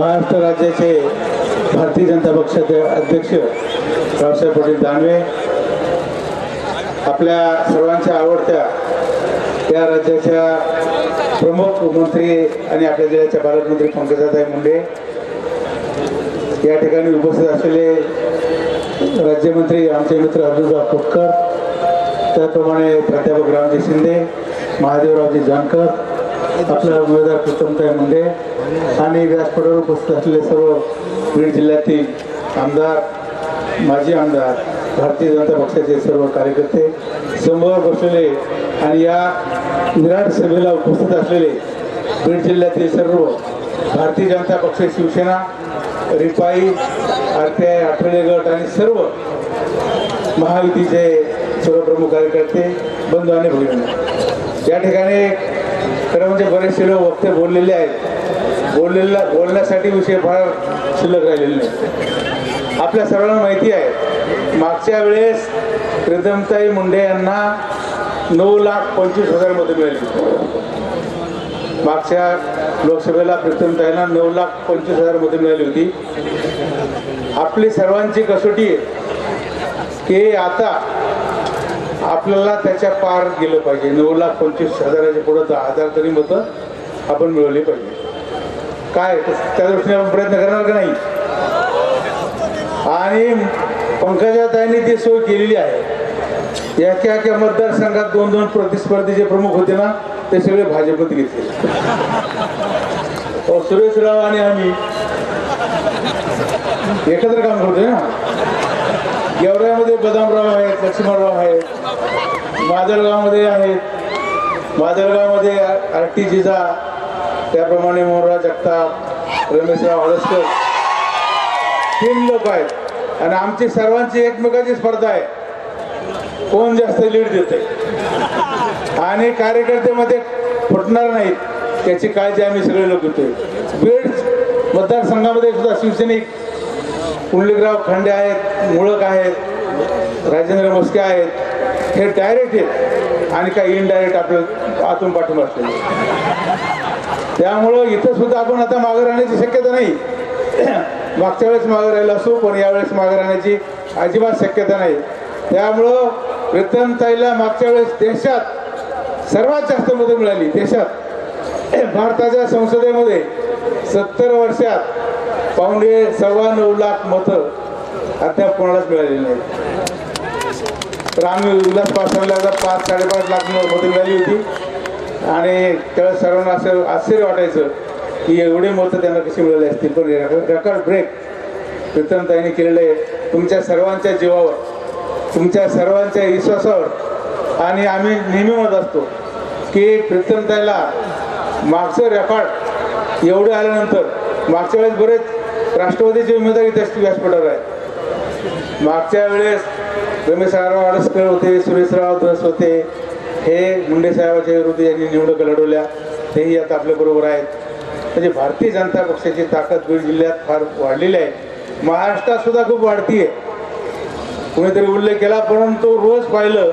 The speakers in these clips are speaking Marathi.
महाराष्ट्र राज्याचे भारतीय जनता पक्षाचे अध्यक्ष रावसाहेब पाटील दानवे आपल्या सर्वांच्या आवडत्या या राज्याच्या प्रमुख मंत्री आणि आपल्या जिल्ह्याच्या पालकमंत्री पंकजाताई मुंडे या ठिकाणी उपस्थित असलेले राज्यमंत्री आमचे मित्र अर्जुनराव खोटकर त्याचप्रमाणे प्राध्यापक रामजी शिंदे महादेवरावजी जानकर आपला उमेदवार प्रीतमताई मुंडे आणि व्यासपीठावर उपस्थित असलेले सर्व बीड जिल्ह्यातील आमदार माजी आमदार भारतीय जनता पक्षाचे सर्व कार्यकर्ते समोर बसलेले आणि या विराट सभेला उपस्थित असलेले बीड जिल्ह्यातील सर्व भारतीय जनता पक्ष Shivsena Ripai R T I Athawale गट आणि सर्व महायुतीचे सर्व प्रमुख कार्यकर्ते बंधू आणि भगिनी. या ठिकाणी खरं म्हणजे बरेचसे लोक वक्ते बोललेले आहेत. बोललेला बोलण्यासाठी विषय फार शिल्लक राहिलेले नाही आपल्या सर्वांना माहिती आहे मागच्या वेळेस प्रीतमताई मुंडे यांना नऊ लाख पंचवीस हजार मतं मिळाली. मागच्या लोकसभेला प्रीतमताईंना नऊ लाख पंचवीस हजार मतं मिळाली होती. आपली सर्वांची कसोटी आहे की आता आपल्याला त्याच्या पार गेलं पाहिजे. नऊ लाख पंचवीस हजाराच्या पुढं दहा हजार तरी मतं आपण मिळवली पाहिजे. काय? त्या दृष्टीने आपण प्रयत्न करणार का नाही? आणि पंकजाताईंनी ती सोय केलेली आहे. याक्या एका मतदारसंघात दोन दोन प्रतिस्पर्धीचे प्रमुख होते ना ते सगळे भाजपत घेतले. हो, सुरेश राव आणि आम्ही एकत्र काम करतोय ना? गेवऱ्यामध्ये बदामराव आहेत लक्ष्मणराव आहेत माजलगावमध्ये आहेत माजलगावमध्ये आर टी जिजा त्याप्रमाणे मोहनराव जगताप रमेशराव हळसकर तीन लोक आहेत. आणि आमची सर्वांची एकमेकाची स्पर्धा आहे. कोण जास्त लीड देते आणि कार्यकर्त्यामध्ये फुटणार नाहीत त्याची काळजी आम्ही सगळे लोक घेतोय. बीड मतदारसंघामध्ये सुद्धा शिवसैनिक पुंडलिकराव खांडे आहेत मुळक आहेत राजेंद्र मस्के आहेत हे डायरेक्ट आहेत आणि काही इनडायरेक्ट आपलं आतून पाठवून असलेले त्यामुळं इथं सुद्धा आपण आता मागे राहण्याची शक्यता नाही. मागच्या वेळेस मागे राहिला असू पण यावेळेस मागे राहण्याची अजिबात शक्यता नाही. त्यामुळं प्रीतमताईला मागच्या वेळेस देशात सर्वात जास्त मतं मिळाली देशात. भारताच्या संसदेमध्ये सत्तर वर्षात पावणे सव्वा नऊ लाख मतं अद्याप कोणालाच मिळालेली नाही तर आम्ही उल्हास पासवानला पाच साडेपाच लाख मतं मिळाली होती. आणि त्यावेळेस सर्वांना असं आश्चर्य वाटायचं की एवढे मतं त्यांना कशी मिळाले असतील. पण रेकॉर्ड ब्रेक प्रीतमताईने केलेले तुमच्या सर्वांच्या जीवावर तुमच्या सर्वांच्या विश्वासावर आणि आम्ही नेहमी म्हणत असतो की प्रीतमताईला मागचं रेकॉर्ड एवढे आल्यानंतर मागच्या वेळेस बरेच राष्ट्रवादीचे उमेदवार इथे व्यासपीठावर आहेत. मागच्या वेळेस रमेशराव आडसकर होते सुरेशराव धस होते. हे मुंडे साहेबाच्या विरोधी यांनी निवडणुका लढवल्या. तेही आता आपल्याबरोबर आहेत. म्हणजे भारतीय जनता पक्षाची ताकद बीड जिल्ह्यात फार वाढलेली आहे. महाराष्ट्रात सुद्धा खूप वाढतीये. कुणीतरी उल्लेख केला परंतु रोज पाहिलं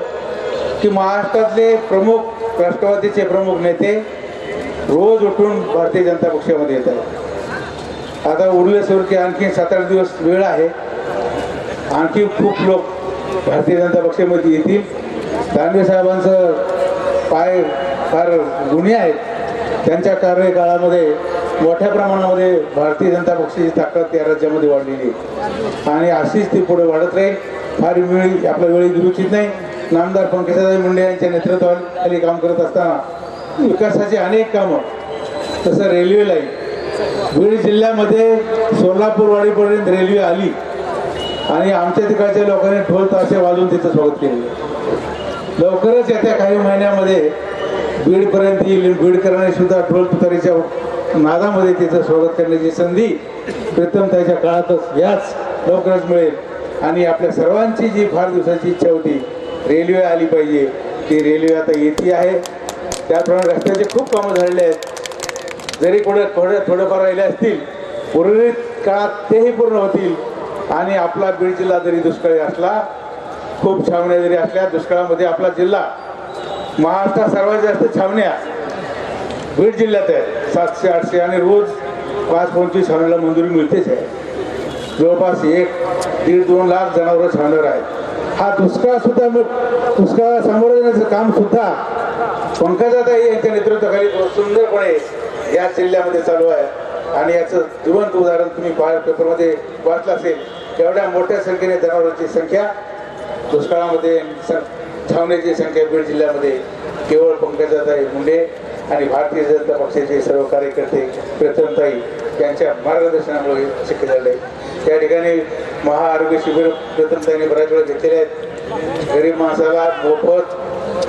की महाराष्ट्रातले प्रमुख राष्ट्रवादीचे प्रमुख नेते रोज उठून भारतीय जनता पक्षामध्ये येत आहेत. आता उरले सुरके आणखी सात आठ दिवस वेळ आहे. आणखी खूप लोक भारतीय जनता पक्षामध्ये येतील. दानवे साहेबांचं पाय फार गुन्हे आहेत. त्यांच्या कार्यकाळामध्ये मोठ्या प्रमाणामध्ये भारतीय जनता पक्षाची ताकद या राज्यामध्ये वाढलेली आहे. आणि अशीच ती पुढे वाढत राहील. फार वेळी आपल्या वेळी दुरुचित नाही. नामदार पंकजाताई मुंडे यांच्या नेतृत्वाखाली काम करत असताना विकासाची अनेक कामं तसं रेल्वे लाईन बीड जिल्ह्यामध्ये सोलापूर वाडीपर्यंत रेल्वे आली. आणि आमच्या तिकडच्या लोकांनी ढोल ताशे वाजवून तिचं स्वागत केलं. लवकरच येत्या काही महिन्यामध्ये बीडपर्यंत येईल. बीडकरांनी सुद्धा ढोल तुतारीच्या नादामध्ये तिचं स्वागत करण्याची संधी प्रीतमताईच्या काळातच याच लवकरच मिळेल. आणि आपल्या सर्वांची जी फार दिवसाची इच्छा होती रेल्वे आली पाहिजे. ती रेल्वे आता येते आहे. त्याप्रमाणे रस्त्याचे खूप कामं झालेले आहेत. जरी कुठे थोडं थोडेफार राहिले असतील उर्वरित काळात तेही पूर्ण होतील. आणि आपला बीड जिल्हा जरी दुष्काळी असला खूप छावण्या जरी असल्या दुष्काळामध्ये आपला जिल्हा महाराष्ट्रात सर्वात जास्त छावण्या बीड जिल्ह्यात आहेत. सातशे आठशे आणि रोज पाच पंचवीस छावण्याला मंजुरी मिळतेच आहे. जवळपास एक दीड दोन लाख जनावरं छावणार आहेत. हा दुष्काळसुद्धा मग दुष्काळाला सामोरं जाण्याचं कामसुद्धा पंकजाताई यांच्या नेतृत्वाखाली सुंदरपणे या जिल्ह्यामध्ये चालू आहे. आणि याचं जिवंत उदाहरण तुम्ही पेपरमध्ये वाचलं असेल. एवढ्या मोठ्या संख्येने जनावरांची संख्या दुष्काळामध्ये स- छावण्याची संख्या बीड जिल्ह्यामध्ये केवळ पंकजाताई मुंडे आणि भारतीय जनता पक्षाचे सर्व कार्यकर्ते प्रथमताई यांच्या मार्गदर्शनामुळे शक्य झाले. त्या ठिकाणी महाआरोग्य शिबिर प्रथमताईने बऱ्याच वेळा घेतलेले आहेत. गरीब माणसाला मोफत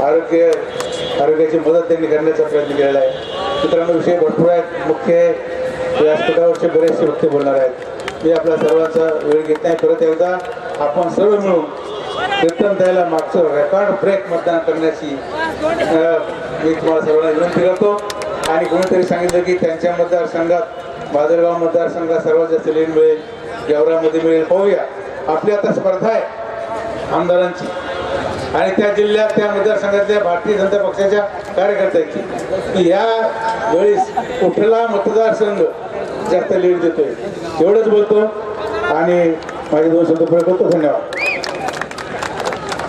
आरोग्य आरोग्याची मदत त्यांनी करण्याचा प्रयत्न केलेला आहे. मित्रांनो विषय भरपूर आहेत. मुख्य व्यासपीठावरचे बरेचसे वक्ते बोलणार आहेत. मी आपल्या सर्वांचा वेळ घेत नाही परत एकदा आपण सर्व मिळून कीर्तन द्यायला मागचं रेकॉर्ड ब्रेक मतदान करण्याची मी तुम्हाला सर्वांना विनंती करतो. आणि कोणीतरी सांगितलं की त्यांच्या मतदारसंघात बादलगाव मतदारसंघात सर्वात जास्त लीड मिळेल गेवरामध्ये मिळेल. पाहूया. आपली आता स्पर्धा आहे आमदारांची. आणि त्या जिल्ह्यात त्या मतदारसंघातल्या भारतीय जनता पक्षाच्या कार्यकर्त्यांची. की या वेळेस कुठला मतदारसंघ जास्त लीड देतोय? एवढंच बोलतो. आणि माझे दोन शब्द पुढे करतो धन्यवाद.